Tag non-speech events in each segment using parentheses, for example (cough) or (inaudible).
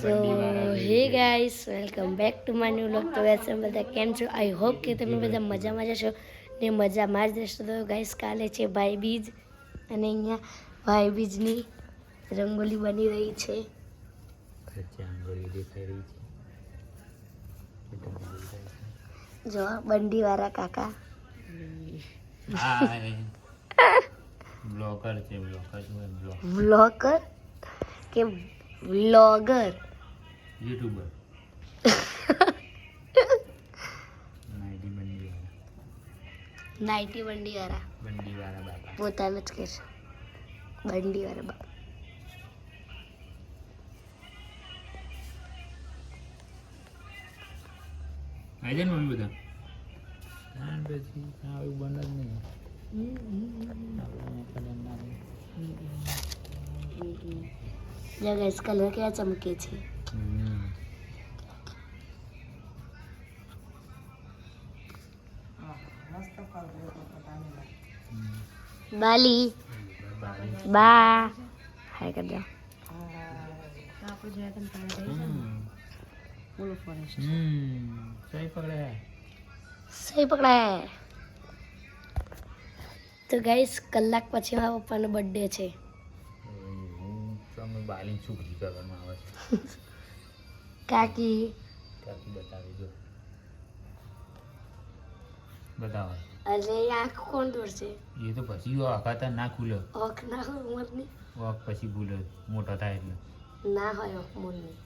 So hey guys welcome back to my new vlog તો welcome બધા કેમ છો? આઈ હોપ કે તમે બધા મજામાં જ હશો ને મજામાં જ રહેશો. તો ગાઈસ કાલે છે ભાઈ બીજ અને અહીંયા ભાઈ બીજની રંગોલી બની રહી છે? જો બંડીવાળા કાકા. બ્લોગર (laughs) છે બ્લોગર બ્લોગર કે વ્લોગર યુટ્યુબર. નાઈટી બંડી વાળા નાઇટી બંડીવાળા બંડી વાળા બાપા. પોતાનું જ કહેશે. બંડીવાળા બાપા. આવી જાય ને મમ્મી બધા? ત્યાર પછી આવું બને જ નહીં. આપણે કલર કેવા ચમકે છે? બાલી. બા હાય કરી દો. સહી પકડ્યા સહી પકડાય તો ગાઈસ કલાક પછી મારા પપ્પાનો બર્થડે છે. તમે બાલી છોકરી કરવામાં આવે છે કાકી. કાકી બતાવી દો બતાવો. અને આંખ કોણ દોરશે? એ તો પછી આખાતા ના ખુલે. ઓખ ના હોય ઉંમરની વોક પછી ભૂલે. મોટો થાય એટલે. ના હોય ઓખ મોરની.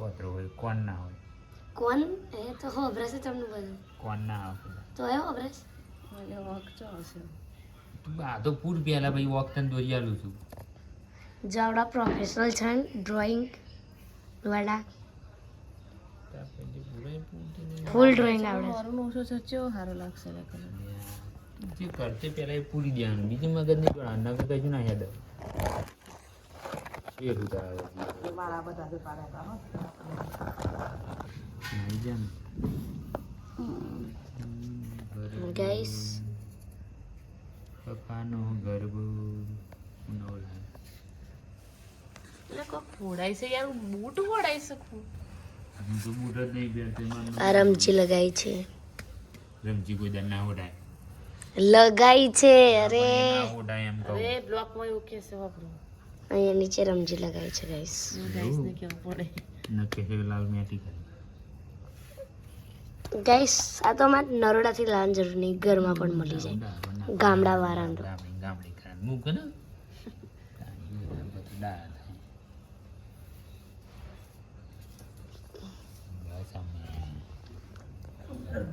ઓતરો હોય. કોણ ના હોય? કોણ? એ તો હોભરાશે તમને બધું કોણ ના હોય તો એ હોભરાશ તું આ તો પૂર પહેલા ભાઈ વોક તને દોરી આલું છું. જાવડા પ્રોફેશનલ છે ડ્રોઈંગ વાળા. પૂરાય પૂરતી. ફૂલ ડ્રોઈંગ આવડે જે કરતે પહેલા એ પૂરી દેવાનું બીજી મગજ નહીં પણ આના કરતા કશું ના યાદ એ રૂતા આવે. નહીં જામ. હમ, ગાઈસ પપ્પાનો ગરબો. નવલા કોઈ તો છે યાર? બૂટ ફોડાઈ એમાં આ રમજી લગાઈ છે. રમજી કોઈ દર ના ઓઢાય લગાઈ છે અરે. ના ઓઢાય એમ કહું. અહીંયા નીચે રમજી લગાઈ છે ગાઈસ નક્કી છે લાલ મેટી કરી ગાઈસ આ તો અમારે નરોડાથી લાન જરૂર નહીં ઘરમાં પણ મળી જાય. ગામડા વાળાનો. ગામડી ગામડી ખાન મૂક ને (laughs) પછી દાળ થાય. બસ અમે. હમ.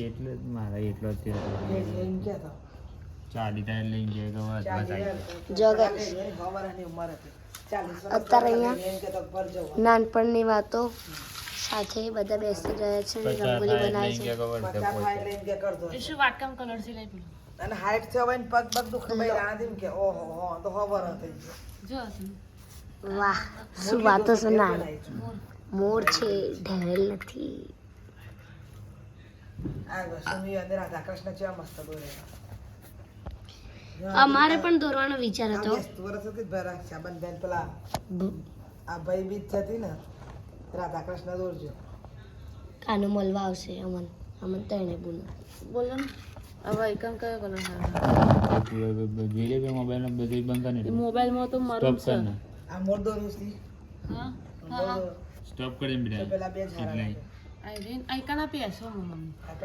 એટલે જ મારા એટલો જ. ચાલી ટાયર લઈને. જો અત્યારે અહીંયા નાનપણની વાતો સાથે બધા બેસી રહ્યા છે અને રંગોલી બનાવે છે. અને હાઈટ છે હોય ને પગ પગ દુખે ભાઈ રાણા કે ઓહો હો તો ખબર હતી વાહ શું વાતો છે મોર છે ઢેલ નથી આ સુમી અને રાધા કૃષ્ણ મસ્ત દોરેલા અમારે પણ દોરવાનો વિચાર હતો આ ભાઈ બીજ હતી ને રાધા કૃષ્ણ દોરજો કાનો મળવા આવશે અમન અમન તને બોલો બોલો ને જોઈ લે કે મોબાઈલ બધું બંધ કરે મોબાઈલમાં તો મારું કર ને આ મોર દોર્યું છે મોર દોર્યું. સ્ટોપ કરી તો બેટા પેલા બે જ હારા એટલે લાગે.